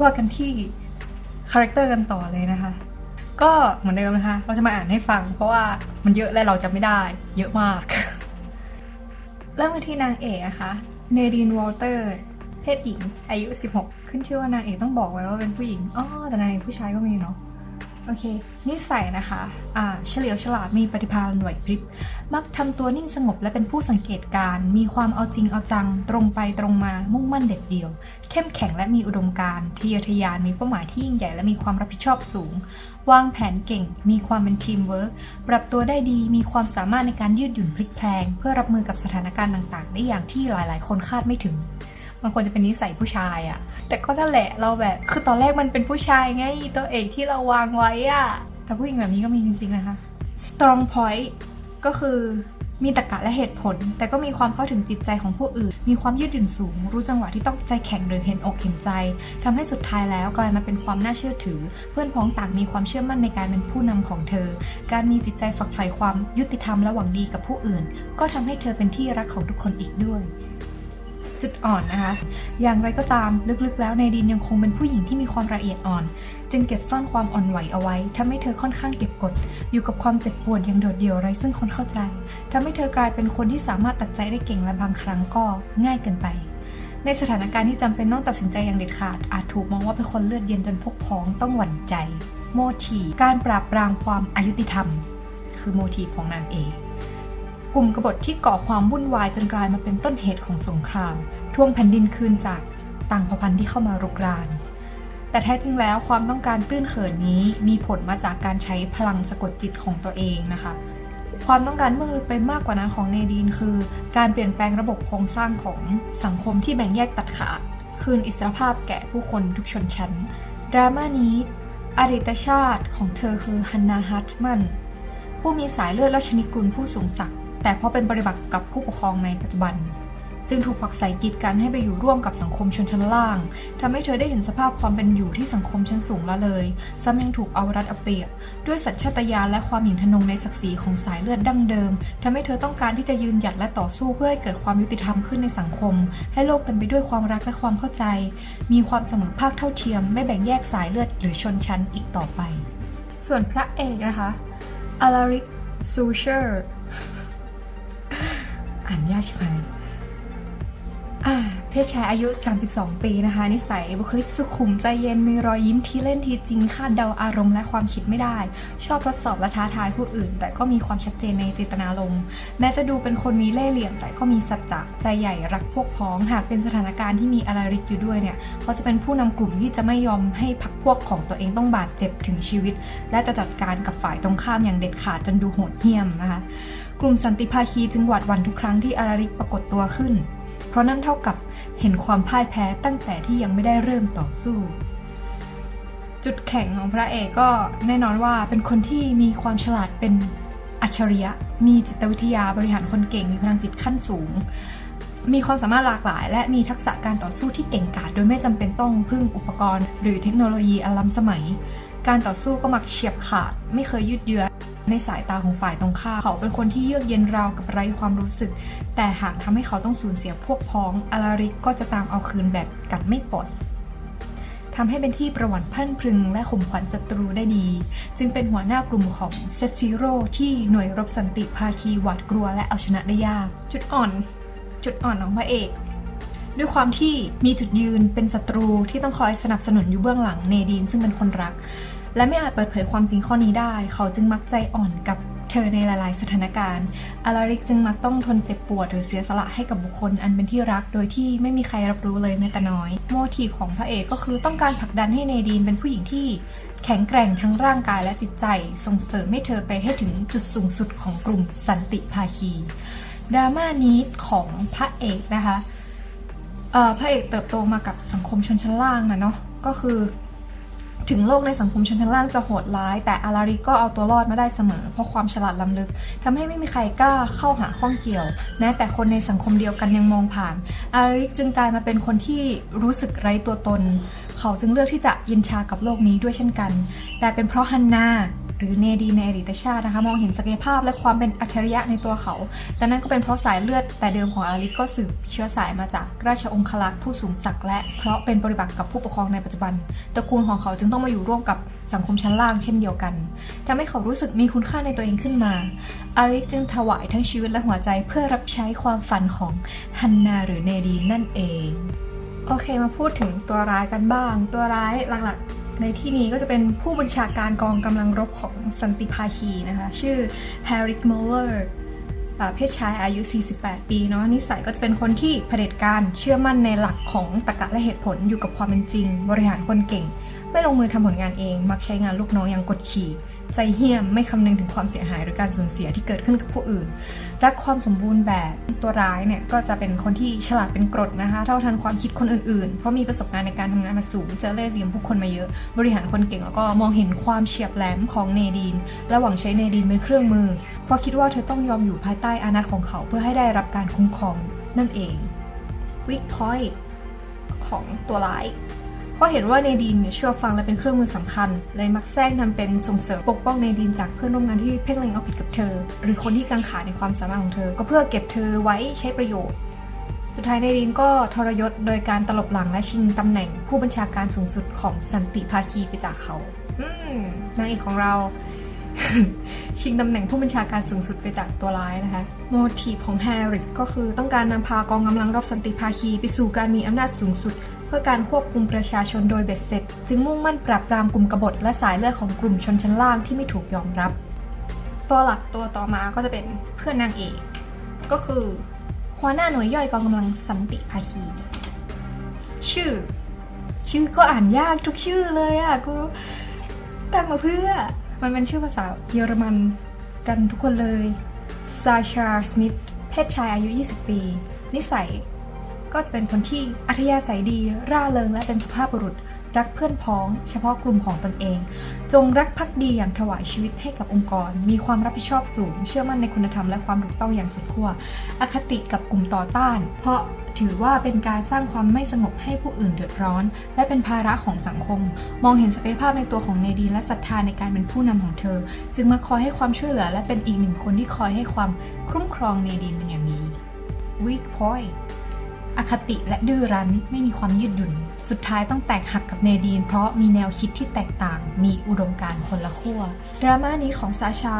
ว่ากันที่คาแรคเตอร์กันต่อเลยนะคะ ก็เหมือนเดิมนะคะ เราจะมาอ่านให้ฟัง เพราะว่ามันเยอะและเราจะไม่ได้ เยอะมาก เริ่มกันที่นางเอกนะคะเนดีนวอลเตอร์ เพศหญิง อายุ 16 ขึ้นชื่อว่านางเอกต้องบอกไว้ว่าเป็นผู้หญิงอ๋อแต่นางเอกผู้ชายก็มีเนาะ โอเค นิสัยนะคะอ่าเฉลียวฉลาดมีปฏิภาณไหวพริบ มักทำตัวนิ่งสงบและเป็นผู้สังเกตการ มีความเอาจริงเอาจัง ตรงไปตรงมา มุ่งมั่นเด็ดเดี่ยว เข้มแข็งและมีอุดมการณ์ทะเยอทะยาน มีเป้าหมายที่ยิ่งใหญ่และมีความรับผิดชอบสูง วางแผนเก่ง มีความเป็นทีมเวิร์กปรับตัวได้ดี มีความสามารถในการยืดหยุ่นพลิกแพลง เพื่อรับมือกับสถานการณ์ต่าง ๆ ได้อย่างที่หลาย ๆ คนคาดไม่ถึง มันควรจะเป็นนิสัยผู้ชายอะแต่ก็นั่นแหละเราแบบ คือตอนแรกมันเป็นผู้ชายไงตัวเอกที่เราวางไว้อะแต่ผู้หญิงแบบนี้ก็มีจริงๆนะคะ strong point ก็คือมีตรรกะและเหตุผล แต่ก็มีความเข้าถึงจิตใจของผู้อื่น มีความยืดหยุ่นสูง รู้จังหวะที่ต้องใจแข็งหรือเห็นอกเห็นใจทำให้สุดท้ายแล้วกลายมาเป็นความน่าเชื่อถือ เพื่อนพ้องต่างมีความเชื่อมั่นในการเป็นผู้นำของเธอ การมีจิตใจฝักใฝ่ความยุติธรรมและหวังดีกับผู้อื่น ก็ทำให้เธอเป็นที่รักของทุกคนอีกด้วย จุดอ่อนนะคะ อย่างไรก็ตามลึกๆ แล้วในดินยังคงเป็นผู้หญิงที่มีความละเอียดอ่อน จึงเก็บซ่อนความอ่อนไหวเอาไว้ทำให้เธอค่อนข้างเก็บกด อยู่กับความเจ็บปวดอย่างโดดเดี่ยวไร้ซึ่งคนเข้าใจทำให้เธอกลายเป็นคนที่สามารถตัดใจได้เก่งและบางครั้งก็ง่ายเกินไปในสถานการณ์ที่จำเป็นต้องตัดสินใจอย่างเด็ดขาด อาจถูกมองว่าเป็นคนเลือดเย็นจนพกพ้องต้องหวั่นใจ โมทีการปราบปรามความอายุติธรรม คือโมทีของนางเอก กลุ่มกบฏที่ก่อความวุ่นวายจนกลายมาเป็นต้นเหตุของสงคราม ทวงแผ่นดินคืนจากต่างเผ่าพันธุ์ที่เข้ามารุกราน แต่แท้จริงแล้วความต้องการตื้นเขินนี้มีผลมาจากการใช้พลังสะกดจิตของตัวเองนะคะ ความต้องการเบื้องลึกไปมากกว่านั้นของเนดีนคือ การเปลี่ยนแปลงระบบโครงสร้างของสังคมที่แบ่งแยกตัดขาดคืนอิสรภาพแก่ผู้คนทุกชนชั้น ดราม่านี้อดีตชาติของเธอคือฮันนาฮัตมันผู้มีสายเลือดราชนิกุลผู้สูงศักดิ์ แต่เพราะเป็นปฏิบัติกับผู้ปกครองในปัจจุบัน จึงถูกผลักใส่กีดกันให้ไปอยู่ร่วมกับสังคมชนชั้นล่างทำให้เธอได้เห็นสภาพความเป็นอยู่ที่สังคมชั้นสูงละเลย ซ้ำยังถูกเอารัดเอาเปรียบ ด้วยสัญชาตญาณและความหยิ่งทะนงในศักดิ์ศรีของสายเลือดดั้งเดิมทำให้เธอต้องการที่จะยืนหยัดและต่อสู้เพื่อให้เกิดความยุติธรรมขึ้นในสังคม ให้โลกเต็มไปด้วยความรักและความเข้าใจ มีความเสมอภาคเท่าเทียม ไม่แบ่งแยกสายเลือดหรือชนชั้นอีกต่อไป ส่วนพระเอกนะคะอลาริกซูเชอร์ อ่านยากใช่ไหมอ่าเพศชายอายุ 32 ปีนะคะ นิสัยบุคลิกสุขุมใจเย็นมีรอยยิ้มที่เล่นทีจริง คาดเดาอารมณ์และความคิดไม่ได้ ชอบทดสอบและท้าทายผู้อื่น แต่ก็มีความชัดเจนในเจตนารมณ์แม้จะดูเป็นคนมีเล่ห์เหลี่ยม แต่ก็มีสัจจะใจใหญ่รักพวกพ้อง หากเป็นสถานการณ์ที่มีอาราริกอยู่ด้วยเนี่ยเขาจะเป็นผู้นำกลุ่มที่จะไม่ยอมให้พรรคพวกของตัวเองต้องบาดเจ็บถึงชีวิต และจะจัดการกับฝ่ายตรงข้ามอย่างเด็ดขาดจนดูโหดเหี้ยมนะคะ ลุ่มสันติภาคีจึงหวาดหวั่นทุกครั้งที่อาราริกปรากฏตัวขึ้น เพราะนั่นเท่ากับเห็นความพ่ายแพ้ตั้งแต่ที่ยังไม่ได้เริ่มต่อสู้ จุดแข็งของพระเอกก็แน่นอนว่าเป็นคนที่มีความฉลาดเป็นอัจฉริยะ มีจิตวิทยาบริหารคนเก่ง มีพลังจิตขั้นสูง มีความสามารถหลากหลาย และมีทักษะการต่อสู้ที่เก่งกาจโดยไม่จำเป็นต้องพึ่งอุปกรณ์ หรือเทคโนโลยีอันล้ำสมัย การต่อสู้ก็มักเฉียบขาด ไม่เคยยืดเยื้อ ในสายตาของฝ่ายตรงข้ามเขาเป็นคนที่เยือกเย็นราวกับไร้ความรู้สึก แต่หากทำให้เขาต้องสูญเสียพวกพ้องอาราริกก็จะตามเอาคืนแบบกัดไม่ปล่อยทำให้เป็นที่ประวัติพันพึงและข่มขวัญศัตรูได้ดี จึงเป็นหัวหน้ากลุ่มของเซซีโร่ที่หน่วยรบสันติภาคีหวาดกลัวและเอาชนะได้ยาก จุดอ่อน จุดอ่อนของพระเอก ด้วยความที่มีจุดยืนเป็นศัตรูที่ต้องคอยสนับสนุนอยู่เบื้องหลังเนดีนซึ่งเป็นคนรัก และไม่อาจเปิดเผยความจริงข้อนี้ได้ เขาจึงมักใจอ่อนกับเธอในหลายๆ สถานการณ์อาราริกจึงมักต้องทนเจ็บปวดหรือเสียสละให้กับบุคคลอันเป็นที่รัก โดยที่ไม่มีใครรับรู้เลยแม้แต่น้อย โมทีฟของพระเอกก็คือต้องการผลักดันให้เนดีนเป็นผู้หญิงที่แข็งแกร่งทั้งร่างกายและจิตใจ ส่งเสริมให้เธอไปให้ถึงจุดสูงสุดของกลุ่มสันติภาคีดราม่านี้ของพระเอกนะคะเอ่อพระเอกเติบโตมากับสังคมชนชั้นล่างนะเนาะก็คือ ถึงโลกในสังคมชนชั้นล่างจะโหดร้าย แต่อาราริก็เอาตัวรอดมาได้เสมอ เพราะความฉลาดล้ำลึกทำให้ไม่มีใครกล้าเข้าหาข้องเกี่ยว แม้แต่คนในสังคมเดียวกันยังมองผ่าน อาราริจึงกลายมาเป็นคนที่รู้สึกไร้ตัวตน เขาจึงเลือกที่จะยินชากับโลกนี้ด้วยเช่นกัน แต่เป็นเพราะฮันนา หรือเนดีในอดีตชาตินะคะ มองเห็นศักยภาพและความเป็นอัจฉริยะในตัวเขา แต่นั่นก็เป็นเพราะสายเลือดแต่เดิมของอาริก็สืบเชื้อสายมาจากราชองคลักษ์ผู้สูงศักดิ์และเพราะเป็นปฏิบัติกับผู้ปกครองในปัจจุบันตระกูลของเขาจึงต้องมาอยู่ร่วมกับสังคมชั้นล่างเช่นเดียวกันทำให้เขารู้สึกมีคุณค่าในตัวเองขึ้นมา อาริจึงถวายทั้งชีวิตและหัวใจเพื่อรับใช้ความฝันของฮันนาหรือเนดีนั่นเอง โอเคมาพูดถึงตัวร้ายกันบ้าง ตัวร้ายหลักๆ ในที่นี้ก็จะเป็นผู้บัญชาการกองกำลังรบของสันติภาคีนะคะ ชื่อแฮร์ริกโมเลอร์เพศชายอายุ 48 ปีเนาะนิสัยก็จะเป็นคนที่เผด็จการเชื่อมั่นในหลักของตรรกะและเหตุผลอยู่กับความเป็นจริง บริหารคนเก่ง ไม่ลงมือทำผลงานเอง มักใช้งานลูกน้องอย่างกดขี่ ใจเหี้ยมไม่คำนึงถึงความเสียหายหรือการสูญเสียที่เกิดขึ้นกับผู้อื่น รักความสมบูรณ์แบบตัวร้ายเนี่ยก็จะเป็นคนที่ฉลาดเป็นกรดนะคะ เท่าทันความคิดคนอื่นๆ เพราะมีประสบการณ์ในการทำงานมาสูงเจอเล่ห์เหลี่ยมผู้คนมาเยอะ บริหารคนเก่งแล้วก็มองเห็นความเฉียบแหลมของเนดีน และหวังใช้เนดีนเป็นเครื่องมือ เพราะคิดว่าเธอต้องยอมอยู่ภายใต้อานัตของเขาเพื่อให้ได้รับการคุ้มครองนั่นเอง weak point ของตัวร้าย เพราะเห็นว่าเนดีนเชื่อฟังและเป็นเครื่องมือสำคัญ เลยมักแทรกนำเป็นส่งเสริมปกป้องเนดีนจากเพื่อนร่วมงานที่เพ่งเล็งเอาผิดกับเธอ หรือคนที่กังขาในความสามารถของเธอ ก็เพื่อเก็บเธอไว้ใช้ประโยชน์ สุดท้ายเนดีนก็ทรยศโดยการตลบหลังและชิงตำแหน่งผู้บัญชาการสูงสุดของสันติภาคีไปจากเขาอืนางเอกของเรา ชิงตำแหน่งผู้บัญชาการสูงสุดไปจากตัวร้ายนะคะ โมทีฟของแฮร์ริกก็คือต้องการนำพากองกำลังรอบสันติภาคีไปสู่การมีอำนาจสูงสุด เพื่อการควบคุมประชาชนโดยเบ็ดเสร็จ จึงมุ่งมั่นปราบปรามกลุ่มกบฏและสายเลือดของกลุ่มชนชั้นล่างที่ไม่ถูกยอมรับ ตัวหลักตัวต่อมาก็จะเป็นเพื่อนนางเอกก็คือ หัวหน้าหน่วยย่อยกองกำลังสันติภาคี ชื่อ ชื่อก็อ่านยากทุกชื่อเลยอะกูตั้งมาเพื่อ มันเป็นชื่อภาษาเยอรมันกันทุกคนเลยซาชาสมิธเพศชายอายุ 20 ปี นิสัย ก็จะเป็นคนที่อัธยาศัยดี ร่าเริงและเป็นสุภาพบุรุษ รักเพื่อนพ้อง เฉพาะกลุ่มของตนเอง จงรักภักดีอย่างถวายชีวิตให้กับองค์กร มีความรับผิดชอบสูง เชื่อมั่นในคุณธรรมและความถูกต้องอย่างสุดขั้วอคติกับกลุ่มต่อต้าน เพราะถือว่าเป็นการสร้างความไม่สงบให้ผู้อื่นเดือดร้อน และเป็นภาระของสังคม มองเห็นศักยภาพในตัวของเนดีนและศรัทธาในการเป็นผู้นำของเธอ จึงมาคอยให้ความช่วยเหลือและเป็นอีกหนึ่งคนที่คอยให้ความคุ้มครองเนดีนเป็นอย่างดี weak point อคติและดื้อรั้นไม่มีความยืดหยุ่น สุดท้ายต้องแตกหักกับเนดีน เพราะมีแนวคิดที่แตกต่าง มีอุดมการณ์คนละขั้ว ดราม่านี้ของซาชา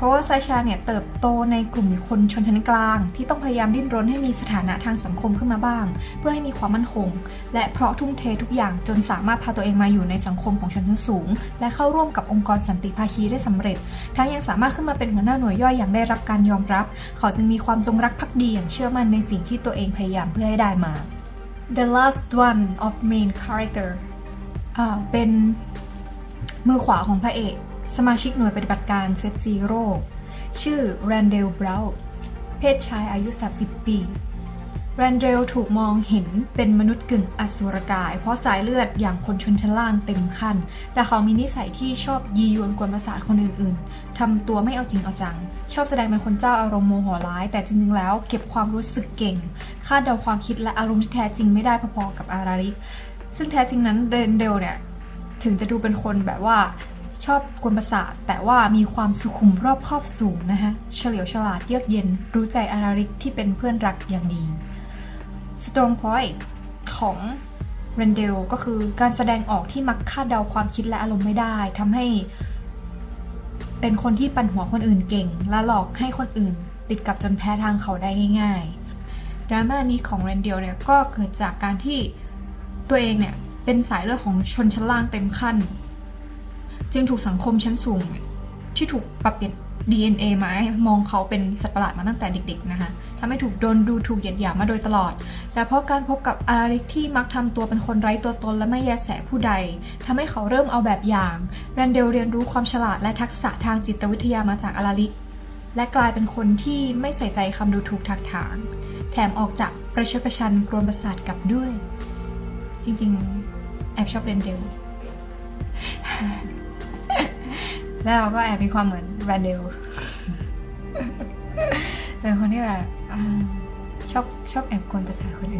เพราะว่าซาชาเนี่ยเติบโตในกลุ่มคนชนชั้นกลาง ที่ต้องพยายามดิ้นรนให้มีสถานะทางสังคมขึ้นมาบ้าง เพื่อให้มีความมั่นคง และเพราะทุ่มเททุกอย่างจนสามารถพาตัวเองมาอยู่ในสังคมของชนชั้นสูง และเข้าร่วมกับองค์กรสันติภาคีได้สำเร็จ ทั้งยังสามารถขึ้นมาเป็นหัวหน้าหน่วยย่อยอย่างได้รับการยอมรับ เขาจึงมีความจงรักภักดีอย่างเชื่อมั่นในสิ่งที่ตัวเองพยายามเพื่อให้ได้มา The last one of main character อ่าเป็นมือขวาของพระเอก สมาชิกหน่วยปฏิบัติการเซตซีโร่ชื่อแรนเดลบราวเพศชายอายุ 30 ปีแรนเดลถูกมองเห็นเป็นมนุษย์กึ่งอสุรกาย เพราะสายเลือดอย่างคนชนชั้นล่างเต็มขั้น แต่เขามีนิสัยที่ชอบยียวนกวนประสาทคนอื่นๆ ทำตัวไม่เอาจริงเอาจัง ชอบแสดงเป็นคนเจ้าอารมณ์โมโหร้าย แต่จริงๆ แล้วเก็บความรู้สึกเก่ง คาดเดาความคิดและอารมณ์ที่แท้จริงไม่ได้พอๆกับอาราริกซึ่งแท้จริงนั้นเรนเดลเนี่ยถึงจะดูเป็นคนแบบว่า ชอบกวนประสาทแต่ว่ามีความสุขุมรอบคอบสูงนะคะเฉลียวฉลาดเยือกเย็น รู้ใจอาราริกที่เป็นเพื่อนรักอย่างดี Strong Point ของเรนเดลก็คือการแสดงออกที่มักคาดเดาความคิดและอารมณ์ไม่ได้ทำให้ เป็นคนที่ปั่นหัวคนอื่นเก่ง และหลอกให้คนอื่น ติดกับจนแพ้ทางเขาได้ง่ายๆดราม่านี้ของเรนเดลเนี่ยก็เกิดจากการที่ตัวเองเนี่ยเป็นสายเลือดของชนชั้นล่างเต็มขั้น จึงถูกสังคมชั้นสูง ที่ถูกปรับเปลี่ยน DNA มาให้มองเขาเป็นสัตว์ประหลาดมาตั้งแต่เด็กๆนะคะทำให้ถูกโดนดูถูกเหยียดหยามมาโดยตลอด แต่เพราะการพบกับอาริกที่มักทำตัวเป็นคนไร้ตัวตนและไม่แยแสผู้ใดทำให้เขาเริ่มเอาแบบอย่างแรนเดลเรียนรู้ความฉลาดและทักษะทางจิตวิทยามาจากอาริก และกลายเป็นคนที่ไม่ใส่ใจคำดูถูกทักถาง แถมออกจากประชดประชันกรวนประสาทกลับด้วย จริงๆ แอบชอบเรนเดล แล้วเราก็แอบมีความเหมือนแรนเดลเป็นคนที่แบบอ่าชอบชอบแอบกวนประสาทคนอื่น